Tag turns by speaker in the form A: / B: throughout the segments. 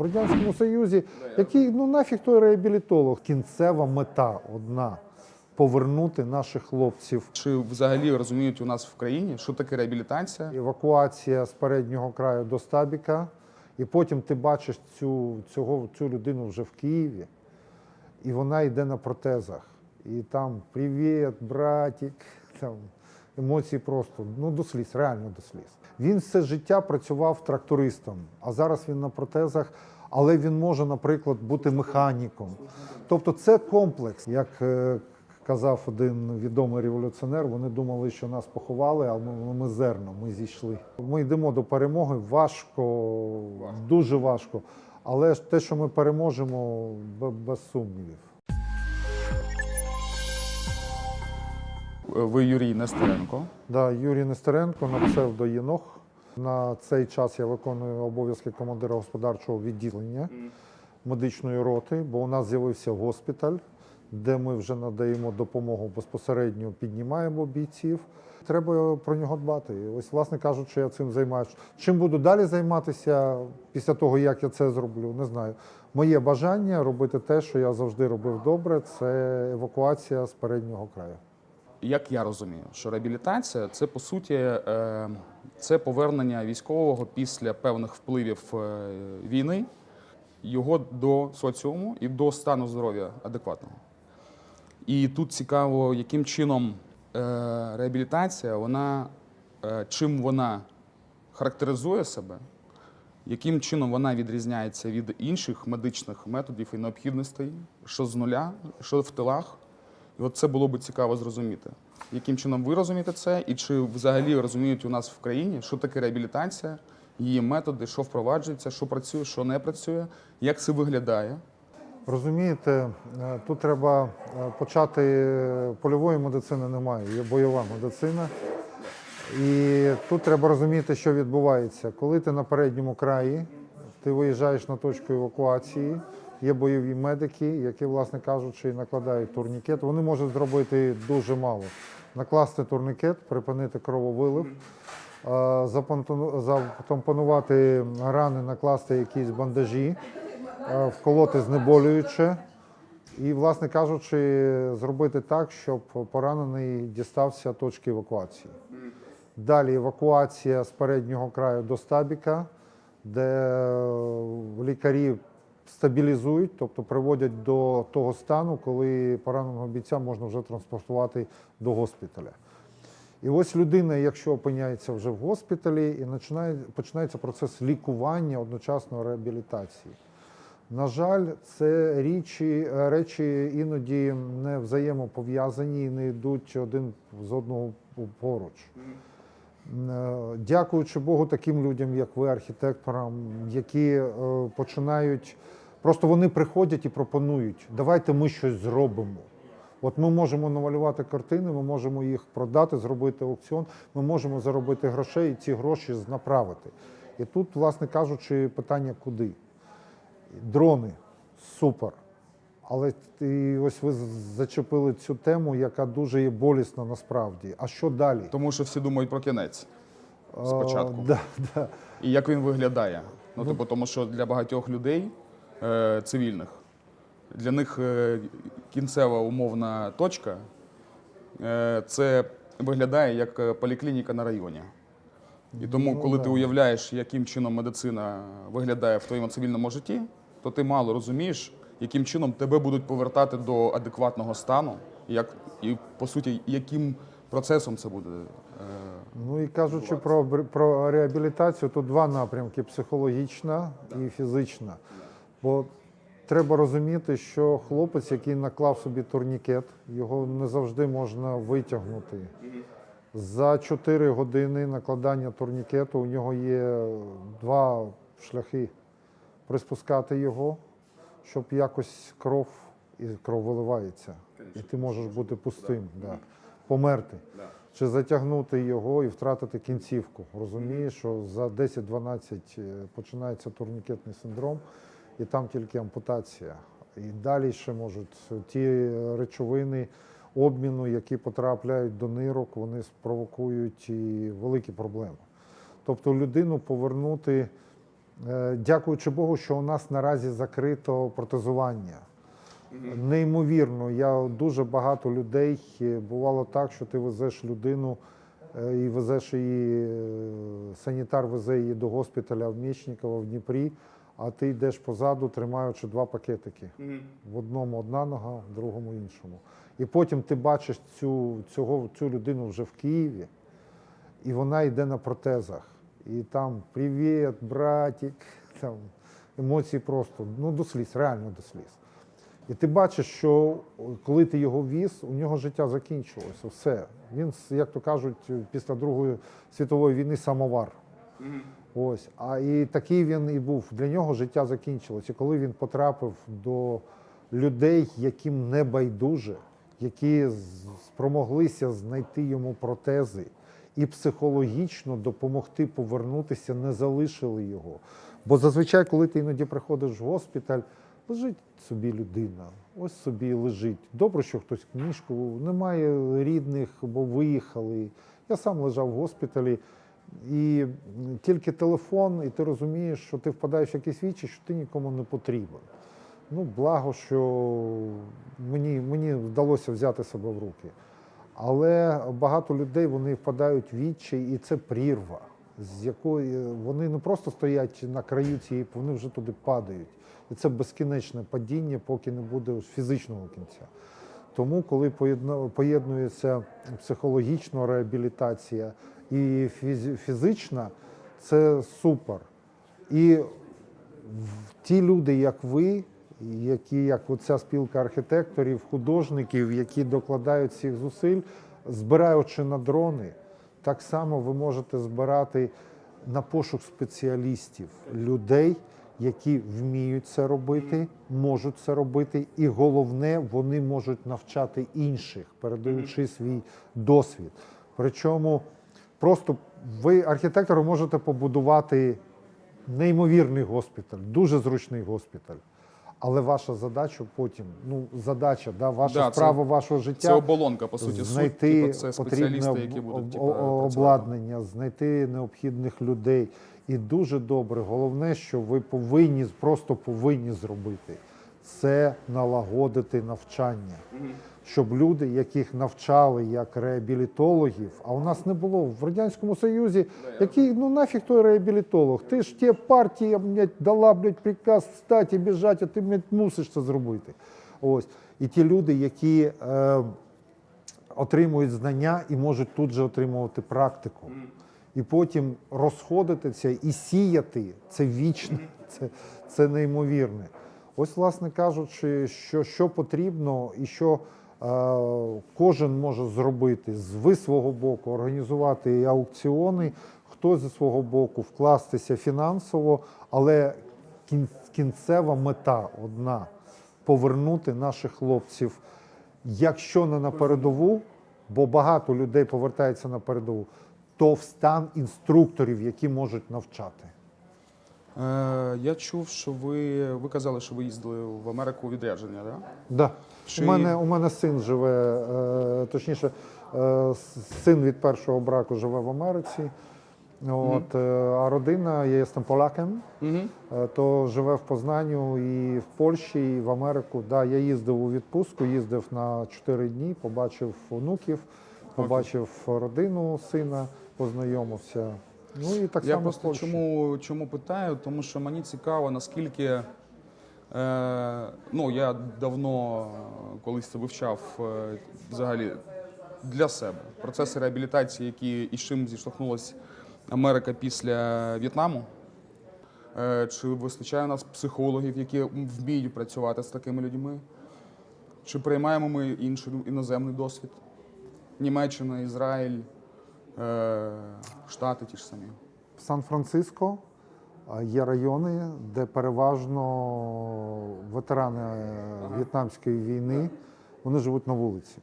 A: В Радянському Союзі, який ну нафіг той реабілітолог. Кінцева мета одна повернути наших хлопців.
B: Чи взагалі розуміють у нас в країні, що таке реабілітація?
A: Евакуація з переднього краю до стабіка, і потім ти бачиш цю, цього, цю людину вже в Києві, і вона йде на протезах. І там привіт, братик, там емоції просто ну до сліз, реально до сліз. Він все життя працював трактористом, а зараз він на протезах, але він може, наприклад, бути механіком. Тобто це комплекс, як е, казав один відомий революціонер, вони думали, що нас поховали, а ми, ми зерно, ми зійшли. Ми йдемо до перемоги важко, дуже важко. Але те, що ми переможемо, бе- без сумнівів.
B: Ви Юрій Нестеренко.
A: Да, Юрій Нестеренко на псевдо Єнох. На цей час я виконую обов'язки командира господарчого відділення медичної роти, бо у нас з'явився госпіталь, де ми вже надаємо допомогу безпосередньо, піднімаємо бійців. Треба про нього дбати. І Ось, власне кажучи, я цим займаюся. Чим буду далі займатися після того, як я це зроблю, не знаю. Моє бажання робити те, що я завжди робив добре, це евакуація з переднього краю.
B: Як я розумію, що реабілітація це по суті е, це повернення військового після певних впливів е, війни, його до соціуму і до стану здоров'я адекватного. І тут цікаво, яким чином е, реабілітація, вона чим вона характеризує себе, яким чином вона відрізняється від інших медичних методів і необхідностей, що з нуля, що в тилах. І от це було би цікаво зрозуміти, яким чином ви розумієте це, і чи взагалі розуміють у нас в країні, що таке реабілітація, її методи, що впроваджується, що працює, що не працює, як це виглядає.
A: Розумієте, е, тут треба е, почати е, польової медицини немає, є бойова медицина. І тут треба розуміти, що відбувається. Коли ти на передньому краї, ти виїжджаєш на точку евакуації, є бойові медики, які, власне кажучи, накладають турнікет. Вони можуть зробити дуже мало. Накласти турнікет, припинити крововилив, е, рани, накласти якісь бандажі, вколоти знеболююче. І, власне кажучи, зробити так, щоб поранений дістався точки евакуації. Далі евакуація з переднього краю до стабіка, де е, лікарі стабілізують, тобто приводять до того стану, коли пораненого бійця можна вже транспортувати до госпіталя. І ось людина, якщо опиняється вже в госпіталі, і починає, починається процес лікування одночасно реабілітації. На жаль, це річі, речі іноді не взаємопов'язані і не йдуть один з одного поруч. Е, Дякуючи Богу, таким людям, як ви, архітекторам, які е, починають, просто вони приходять і пропонують, давайте ми щось зробимо. От ми можемо намалювати картини, ми можемо їх продати, зробити аукціон, ми можемо заробити грошей і ці гроші направити. І тут, власне кажучи, питання куди? Дрони супер. Але і ось ви зачепили цю тему, яка дуже є болісна насправді. А що далі?
B: Тому що всі думають про кінець спочатку.
A: А, да, да.
B: І як він виглядає? Ну, типу, тому що для багатьох людей цивільних, для них е, кінцева умовна точка е, це виглядає як е, поліклініка на районі. І тому,
A: Ну,
B: коли ти уявляєш, яким чином медицина виглядає в твоєму цивільному житті, то ти мало розумієш, яким чином тебе будуть повертати до адекватного стану, як і по суті, яким процесом це буде. е,
A: Ну і кажучи про, про реабілітацію, то два напрямки: психологічна і фізична. Бо треба розуміти, що хлопець, який наклав собі турнікет, його не завжди можна витягнути. За 4 години накладання турнікету у нього є два шляхи приспускати його, щоб якось кров і кров виливається. І ти можеш бути пустим, да. померти. Чи затягнути його і втратити кінцівку. Розумієш, що за 10-12 е, починається турнікетний синдром, і там тільки ампутація. І далі ще можуть ті речовини обміну, які потрапляють до нирок, вони спровокують і великі проблеми. Тобто людину повернути Е, Дякуючи Богу, що у нас наразі закрито протезування. Неймовірно, я дуже багато людей бувало так, що ти везеш людину е, і везеш її, е, санітар везе її до госпіталя в Мічникова в Дніпрі, а ти йдеш позаду, тримаючи два пакетики. В одному одна нога, в другому іншому. І потім ти бачиш цю, цього, цю людину вже в Києві, і вона йде на протезах. І там привіт, братик, там емоції просто ну, до сліз, реально до сліз. І ти бачиш, що коли ти його віз, у нього життя закінчилося. Все. Він, як то кажуть, після Другої світової війни самовар. Ось. А і такий він і був. Для нього життя закінчилось. І коли він потрапив до людей, яким не байдуже, які спромоглися знайти йому протези і психологічно допомогти повернутися, не залишили його. Бо зазвичай, коли ти іноді приходиш в госпіталь, лежить собі людина, ось собі лежить. Добре, що хтось книжку, немає рідних, бо виїхали. Я сам лежав в госпіталі, і тільки телефон, і ти розумієш, що ти впадаєш в якісь вічі, що ти нікому не потрібен. Ну, благо, що мені, мені вдалося взяти себе в руки. Але багато людей вони впадають в відчай, і це прірва, з якої вони не просто стоять на краю цієї, вони вже туди падають. І це безкінечне падіння, поки не буде фізичного кінця. Тому, коли поєднується психологічна реабілітація і фіз- фізична, це супер. І ті люди, як ви, які як оця спілка архітекторів, художників, які докладають цих зусиль, збираючи на дрони, так само ви можете збирати на пошук спеціалістів, людей, які вміють це робити, можуть це робити, і головне, вони можуть навчати інших, передаючи свій досвід. Причому просто ви, архітектори, можете побудувати неймовірний госпіталь, дуже зручний госпіталь. Але ваша задача потім, ну задача, да, ваша
B: Да, це-
A: справа вашого життя
B: Це оболонка, по суті,
A: знайти
B: суть, типу, це спеціалісти, які будуть типу,
A: обладнання, знайти необхідних людей. І дуже добре. Головне, що ви повинні просто повинні зробити це налагодити навчання. Щоб люди, яких навчали як реабілітологів, а у нас не було в радянському союзі, який ну нафіг той реабілітолог? Ти ж ті партія блядь, дала блядь, приказ встати і біжати, а ти блядь, мусиш це зробити. Ось і ті люди, які е, отримують знання і можуть тут же отримувати практику. І потім розходитися і сіяти це вічне, це, це неймовірне. Ось, власне кажучи, що, що потрібно і що кожен може зробити ви свого боку, організувати аукціони, хто зі свого боку вкластися фінансово, але кінцева мета одна повернути наших хлопців, якщо не на передову, бо багато людей повертається на передову, то в стан інструкторів, які можуть навчати.
B: Е, я чув, що ви, ви казали, що ви їздили в Америку у відрядження, так?
A: Да.
B: Чи-
A: У, мене, у мене син живе, е, точніше, е, син від першого браку живе в Америці. От, е, а родина, я є поляком,
B: Угу.
A: е, то живе в Познанню і в Польщі, і в Америку. Да, я їздив у відпустку, їздив на 4 дні, побачив онуків, побачив родину сина, познайомився. Ну і так
B: Я
A: само
B: просто
A: Польщі.
B: чому, чому питаю? Тому що мені цікаво, наскільки. Е, ну, я давно колись це вивчав е, взагалі для себе процеси реабілітації, які і з чим зіштовхнулася Америка після В'єтнаму. Е, чи вистачає у нас психологів, які вміють працювати з такими людьми? Чи приймаємо ми інший іноземний досвід? Німеччина, Ізраїль, Штати ті ж самі.
A: В Сан-Франциско є райони, де переважно ветерани е, В'єтнамської війни вони живуть на вулиці.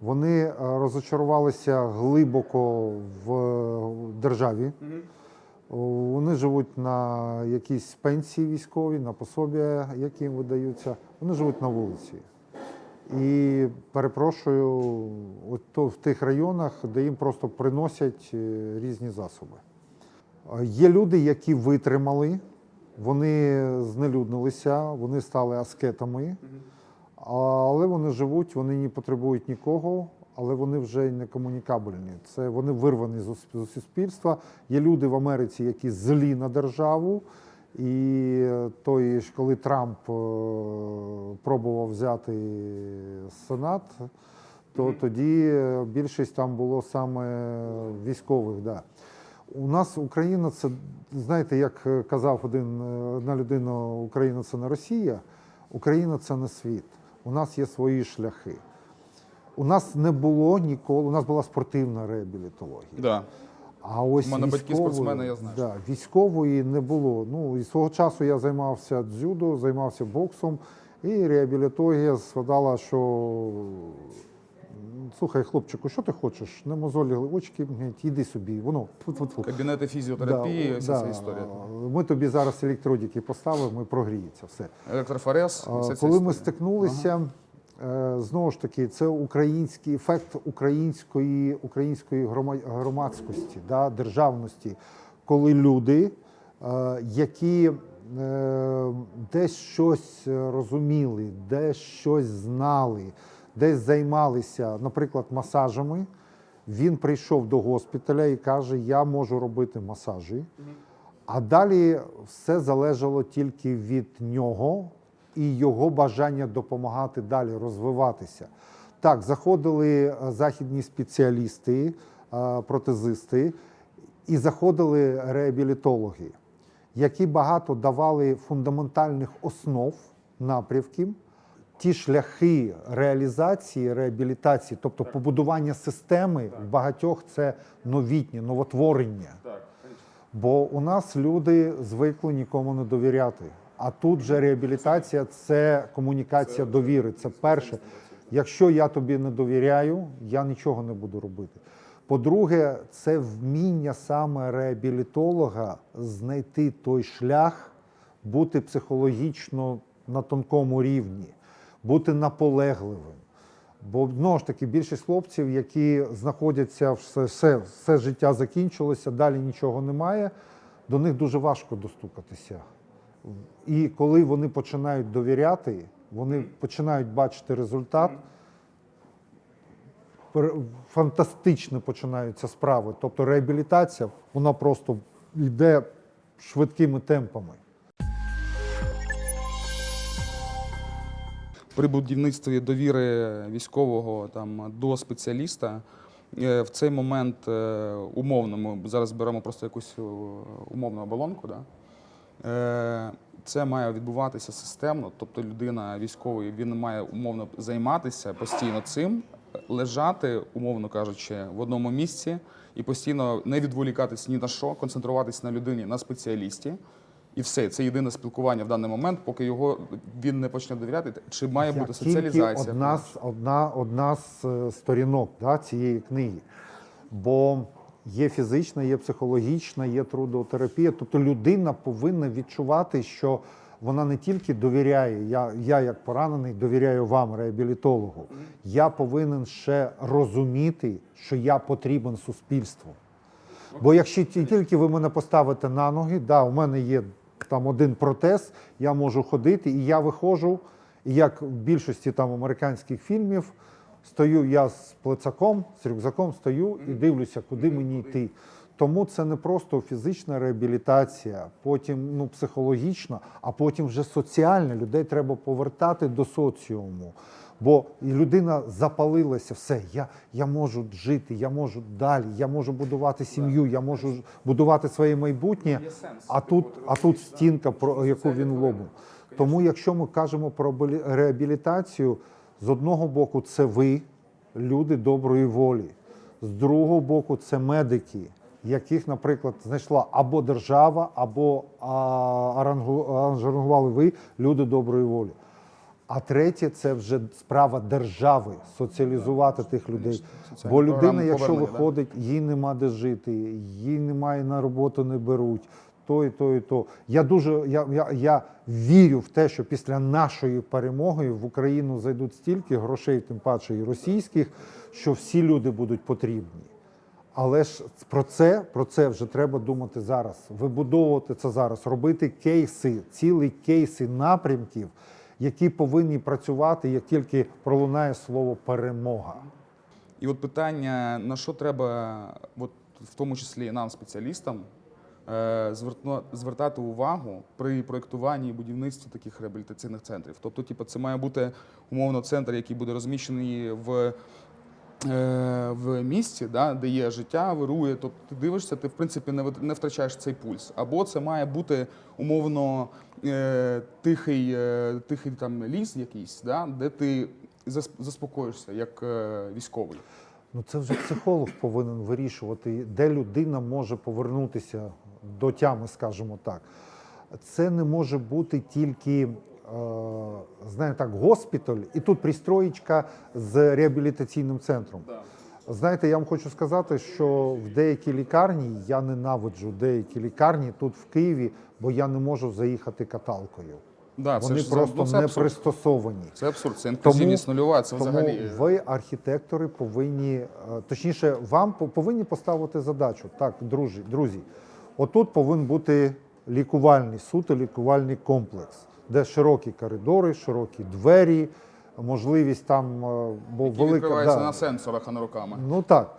A: Вони е, розочарувалися глибоко в е, державі. О, Вони живуть на якійсь пенсії військовій, на пособі, які їм видаються. Вони живуть на вулиці. І перепрошую, от в тих районах, де їм просто приносять е, різні засоби. Е, Є люди, які витримали, вони знелюднилися, вони стали аскетами, але вони живуть, вони не потребують нікого, але вони вже не комунікабельні. Це вони вирвані з суспільства. Є люди в Америці, які злі на державу. І той, ж, коли Трамп е, пробував взяти Сенат, то тоді е, більшість там було саме військових. Да. У нас Україна це, знаєте, як е, казав один, одна людина, Україна це не Росія, Україна це не світ. У нас є свої шляхи. У нас не було ніколи, у нас була спортивна реабілітологія.
B: Да.
A: А ось
B: У мене батьки
A: військової-
B: спортсмени, я знаю.
A: Да, військової не було. Ну і свого часу я займався дзюдо, займався боксом, і реабілітологія згадала, що «М, слухай, хлопчику, що ти хочеш? Не мозолі очки, іди собі. Воно тьфу-тьфу-тьфу».
B: Кабінети фізіотерапії,
A: Да,
B: вся
A: да.
B: ця історія.
A: Ми тобі зараз електродики поставимо, і прогріється все.
B: Електрофорез,
A: А,
B: вся ця
A: Коли ми
B: історія.
A: стикнулися, знову ж таки, це український ефект української, української громадськості, да, державності, коли люди, е, які е, десь щось розуміли, десь щось знали, десь займалися, наприклад, масажами. Він прийшов до госпіталя і каже: Я можу робити масажі. А далі все залежало тільки від нього і його бажання допомагати далі розвиватися. Так, заходили е, західні спеціалісти, е, протезисти, і заходили реабілітологи, які багато давали фундаментальних основ напрямків, ті шляхи реалізації, реабілітації, тобто побудування системи в багатьох це новітнє, новотворення. Бо у нас люди звикли нікому не довіряти. А тут вже реабілітація це комунікація довіри. Це перше. Якщо я тобі не довіряю, я нічого не буду робити. По-друге, це вміння саме реабілітолога знайти той шлях, бути психологічно на тонкому рівні, бути наполегливим. Бо знову ж таки більшість хлопців, які знаходяться все, все, все життя закінчилося, далі нічого немає, до них дуже важко достукатися. І коли вони починають довіряти, вони починають бачити результат, фантастично починаються справи. Тобто реабілітація, вона просто йде швидкими темпами.
B: при будівництві довіри військового там до спеціаліста. е, В цей момент е, умовно, ми зараз беремо просто якусь е, умовну оболонку. Да? Е, Це має відбуватися системно, тобто людина військовий він має умовно займатися постійно цим, лежати, умовно кажучи, в одному місці і постійно не відволікатись ні на що, концентруватись на людині, на спеціалісті. І все, це єдине спілкування в даний момент, поки його він не почне довіряти. Чи має
A: Це
B: бути
A: тільки
B: соціалізація?
A: одна, з- одна, одна з е, сторінок да, цієї книги. Бо є фізична, є психологічна, є трудотерапія. Тобто людина повинна відчувати, що вона не тільки довіряє, я, я як поранений довіряю вам, реабілітологу. Я повинен ще розуміти, що я потрібен суспільству. Бо якщо тільки ви мене поставите на ноги, да, у мене є там один протез, я можу ходити, і я виходжу, як в більшості там американських фільмів, стою я з плецаком, з рюкзаком стою і дивлюся, куди мені йти. Тому це не просто фізична реабілітація, потім ну, психологічна, а потім вже соціальна. Людей треба повертати до соціуму. Бо людина запалилася, все, я, я можу жити, я можу далі, я можу будувати сім'ю, я можу будувати своє майбутнє. А тут, а тут стінка, про яку він лобив. Тому, якщо ми кажемо про реабілі- реабілітацію, з одного боку, це ви, люди доброї волі, з другого боку, це медики, яких, наприклад, знайшла або держава, або аранжували ви, люди доброї волі. А третє це вже справа держави соціалізувати тих людей. Бо людина, якщо виходить, їй нема де жити, їй немає на роботу, не беруть. То і то, і то. Я дуже я, я, я вірю в те, що після нашої перемоги в Україну зайдуть стільки грошей, тим паче і російських, що всі люди будуть потрібні. Але ж про це, про це вже треба думати зараз, вибудовувати це зараз, робити кейси, цілі кейси напрямків, які повинні працювати, як тільки пролунає слово перемога.
B: І от питання, на що треба, от, в тому числі нам, спеціалістам, звертати увагу при проєктуванні і будівництві таких реабілітаційних центрів. Тобто, типу, це має бути умовно центр, який буде розміщений в, е, в місті, да, де є життя, вирує. Тобто ти дивишся, ти в принципі не, не втрачаєш цей пульс. Або це має бути умовно е, тихий, е, тихий там ліс якийсь, да, де ти зас- заспокоїшся як е, військовий.
A: Ну це вже психолог повинен вирішувати, де людина може повернутися до тями, скажімо так. Це не може бути тільки, е, знаєте так, госпіталь, і тут пристроєчка з реабілітаційним центром. Знаєте, я вам хочу сказати, що в деякій лікарні я ненавиджу деякі лікарні тут в Києві, бо я не можу заїхати каталкою.
B: Да, це
A: Вони
B: ж,
A: просто
B: ну, це
A: не
B: абсурд.
A: пристосовані.
B: Це абсурд, це інклюзивність нульова, це
A: тому
B: взагалі.
A: ви, архітектори, повинні, е, точніше, вам повинні поставити задачу. Так, друзі, друзі, отут повинен бути лікувальний суто лікувальний комплекс, де широкі коридори, широкі двері, можливість там, е, бо
B: Які
A: велика
B: відкривається
A: да,
B: на сенсорах, а не руками.
A: Ну так.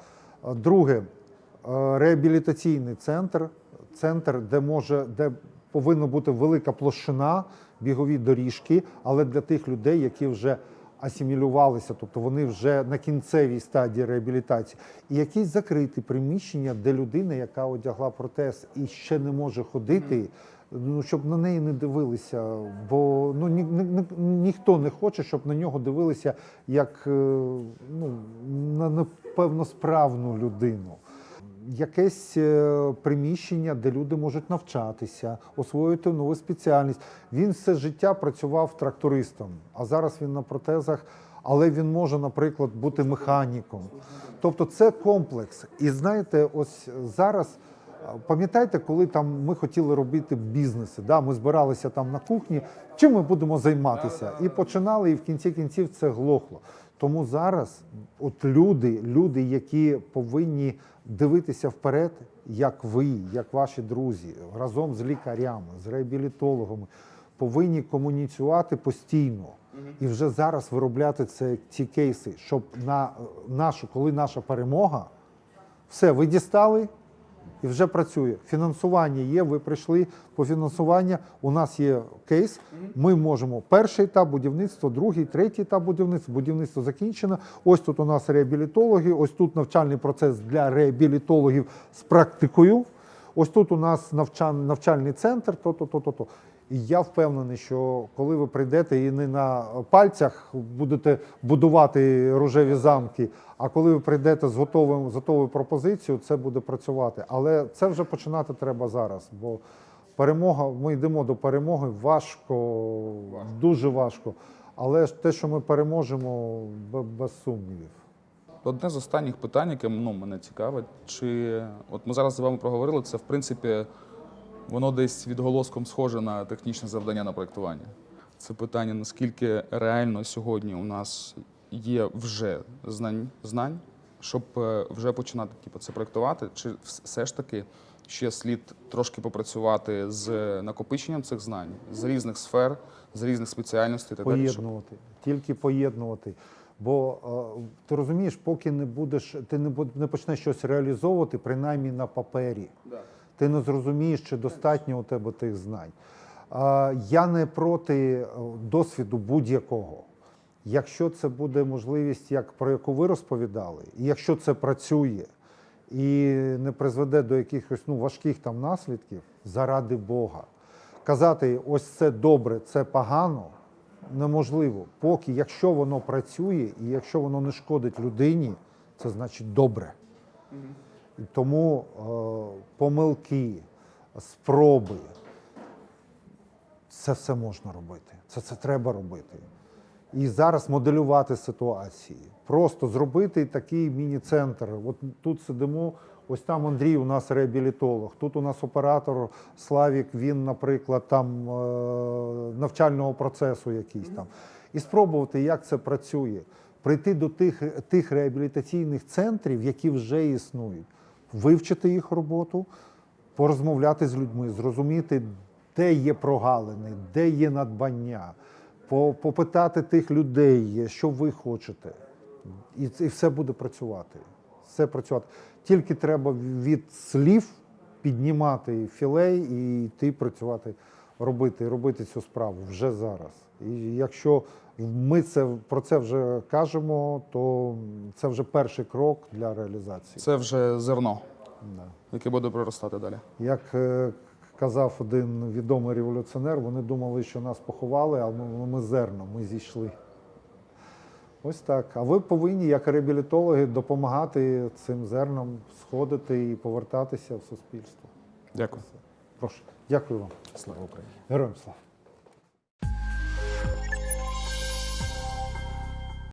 A: Друге, е, реабілітаційний центр, центр, де може, де повинна бути велика площина, бігові доріжки, але для тих людей, які вже асимілювалися, тобто вони вже на кінцевій стадії реабілітації, і якісь закриті приміщення, де людина, яка одягла протез і ще не може ходити. Ну, щоб на неї не дивилися, бо ну ні, ні, ні- ніхто не хоче, щоб на нього дивилися як е, ну, на непевно справну людину. Якесь е, приміщення, де люди можуть навчатися, освоїти нову спеціальність. Він все життя працював трактористом, а зараз він на протезах, але він може, наприклад, бути механіком. Тобто це комплекс. І знаєте, ось зараз. Пам'ятаєте, коли там ми хотіли робити бізнеси? Да? Ми збиралися там на кухні, чим ми будемо займатися? І починали, і в кінці кінців це глохло. Тому зараз от люди, люди, які повинні дивитися вперед, як ви, як ваші друзі, разом з лікарями, з реабілітологами, повинні комуніцювати постійно і вже зараз виробляти це, ці кейси, щоб на нашу, коли наша перемога, все, ви дістали і вже працює. Фінансування є, ви прийшли по фінансування. у нас є кейс, ми можемо перший етап будівництва, другий, третій етап будівництва, будівництво закінчено. Ось тут у нас реабілітологи, ось тут навчальний процес для реабілітологів з практикою. Ось тут у нас навчальний центр, то-то, то-то, то. І я впевнений, що коли ви прийдете і не на пальцях будете будувати рожеві замки, а коли ви прийдете з готовим з готовою пропозицією, це буде працювати. Але це вже починати треба зараз. Бо перемога, ми йдемо до перемоги важко, дуже важко. Але ж те, що ми переможемо, без сумнівів.
B: Одне з останніх питань, яке ну, мене цікавить, чи от ми зараз з вами проговорили, це в принципі воно десь відголоском схоже на технічне завдання на проєктування. Це питання, наскільки реально сьогодні у нас є вже знань, знань щоб е, вже починати типу, це проєктувати, чи все ж таки ще слід трошки попрацювати з накопиченням цих знань з різних сфер, з різних спеціальностей так далі. щоб-
A: Поєднувати, тільки поєднувати. Бо е, ти розумієш, поки не будеш, ти не, не почнеш щось реалізовувати, принаймні на папері. Ти не зрозумієш, чи достатньо у тебе тих знань. Я не проти е, досвіду будь-якого. Якщо це буде можливість, як про яку ви розповідали, і якщо це працює і не призведе до якихось ну, важких там наслідків, заради Бога. Казати, ось це добре, це погано, неможливо. Поки якщо воно працює і якщо воно не шкодить людині, це значить добре. Тому е, помилки, спроби, це все можна робити. Це, це треба робити. І зараз моделювати ситуації. Просто зробити такий міні-центр. От тут сидимо, ось там Андрій у нас реабілітолог, тут у нас оператор Славік, він, наприклад, там е, навчального процесу якийсь там. І спробувати, як це працює. Прийти до тих, тих реабілітаційних центрів, які вже існують. Вивчити їх роботу, порозмовляти з людьми, зрозуміти, де є прогалини, де є надбання, попитати тих людей, що ви хочете. І, і все буде працювати. Все працювати. Тільки треба від слів піднімати філей і йти працювати, робити, робити цю справу вже зараз. І якщо ми це про це вже кажемо, то це вже перший крок для реалізації.
B: Це вже зерно,
A: Да.
B: яке буде проростати далі.
A: Як е, казав один відомий революціонер, вони думали, що нас поховали, а ми, ми зерно, ми зійшли. Ось так. А ви повинні, як реабілітологи, допомагати цим зернам сходити і повертатися в суспільство.
B: Дякую.
A: Прошу. Дякую вам.
B: Слава Україні.
A: Героям слава.